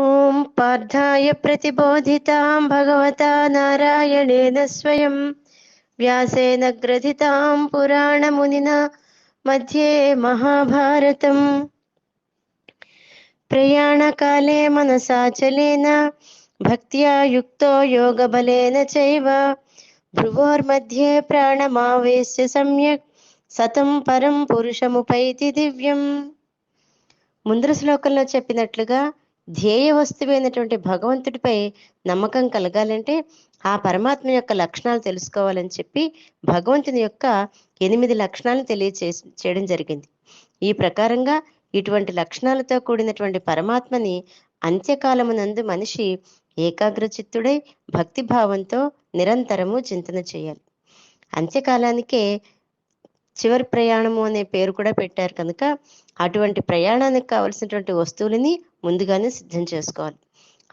ॐ पार्थाय प्रतिबोधितां भगवता नारायणेन स्वयं व्यासेन ग्रथितां पुराणमुनिना मध्ये महाभारतम् प्रयाणकाले मनसाचलेन भक्त्या युक्तो योगबलेन चैव भ्रुवोर्मध्ये प्राणमावेश्य सम्यक् సతం పరం పురుషముపైతి దివ్యం ముందర శ్లోకంలో చెప్పినట్లుగా ధ్యేయ వస్తువైనటువంటి భగవంతుడిపై నమ్మకం కలగాలంటే ఆ పరమాత్మ యొక్క లక్షణాలు తెలుసుకోవాలని చెప్పి భగవంతుని యొక్క ఎనిమిది లక్షణాలను తెలియచే చేయడం జరిగింది. ఈ ప్రకారంగా ఇటువంటి లక్షణాలతో కూడినటువంటి పరమాత్మని అంత్యకాలమునందు మనిషి ఏకాగ్రచిత్తుడై భక్తిభావంతో నిరంతరము చింతన చేయాలి. అంత్యకాలానికే చివరి ప్రయాణము అనే పేరు కూడా పెట్టారు కనుక అటువంటి ప్రయాణానికి కావలసినటువంటి వస్తువులని ముందుగానే సిద్ధం చేసుకోవాలి.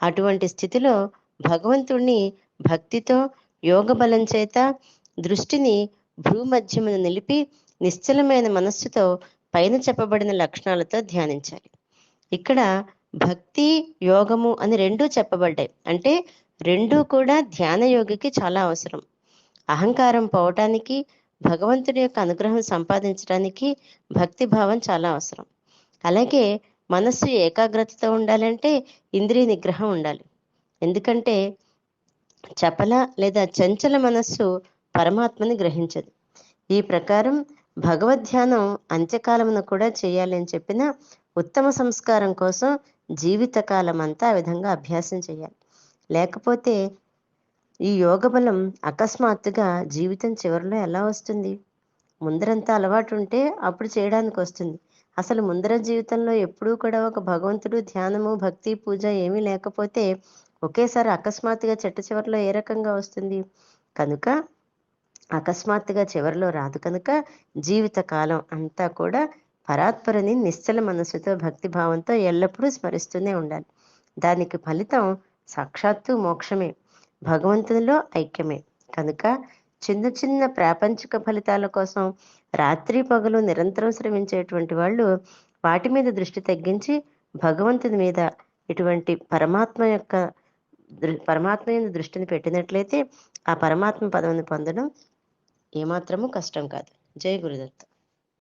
అటువంటి స్థితిలో భగవంతుణ్ణి భక్తితో యోగ బలం చేత దృష్టిని భూమధ్యమును నిలిపి నిశ్చలమైన మనస్సుతో పైన చెప్పబడిన లక్షణాలతో ధ్యానించాలి. ఇక్కడ భక్తి యోగము అని రెండూ చెప్పబడ్డాయి. అంటే రెండూ కూడా ధ్యాన యోగికి చాలా అవసరం. అహంకారం పోవటానికి భగవంతుడి యొక్క అనుగ్రహం సంపాదించడానికి భక్తి భావం చాలా అవసరం. అలాగే మనస్సు ఏకాగ్రతతో ఉండాలంటే ఇంద్రియ నిగ్రహం ఉండాలి. ఎందుకంటే చపల లేదా చంచల మనస్సు పరమాత్మని గ్రహించదు. ఈ ప్రకారం భగవద్ధ్యానం అంత్యకాలమున కూడా చేయాలి అని చెప్పిన ఉత్తమ సంస్కారం కోసం జీవితకాలం అంతా ఆ విధంగా అభ్యాసం చేయాలి. లేకపోతే ఈ యోగ బలం అకస్మాత్తుగా జీవితం చివరిలో ఎలా వస్తుంది? ముందరంతా అలవాటు ఉంటే అప్పుడు చేయడానికి వస్తుంది. అసలు ముందర జీవితంలో ఎప్పుడూ కూడా ఒక భగవంతుడు ధ్యానము భక్తి పూజ ఏమీ లేకపోతే ఒకేసారి అకస్మాత్తుగా చెట్ట చివరిలో ఏ రకంగా వస్తుంది? కనుక అకస్మాత్తుగా చివరిలో రాదు. కనుక జీవిత కాలం అంతా కూడా పరాత్పరని నిశ్చల మనసుతో భక్తి భావంతో ఎల్లప్పుడూ స్మరిస్తూనే ఉండాలి. దానికి ఫలితం సాక్షాత్తు మోక్షమే. భగవంతునిలో ఐక్యమే. కనుక చిన్న చిన్న ప్రాపంచిక ఫలితాల కోసం రాత్రి పగలు నిరంతరం శ్రమించేటువంటి వాళ్ళు వాటి మీద దృష్టి తగ్గించి భగవంతుని మీద ఇటువంటి పరమాత్మ యొక్క పరమాత్మ మీద దృష్టిని పెట్టినట్లయితే ఆ పరమాత్మ పదవిని పొందడం ఏమాత్రము కష్టం కాదు. జై గురుదత్త.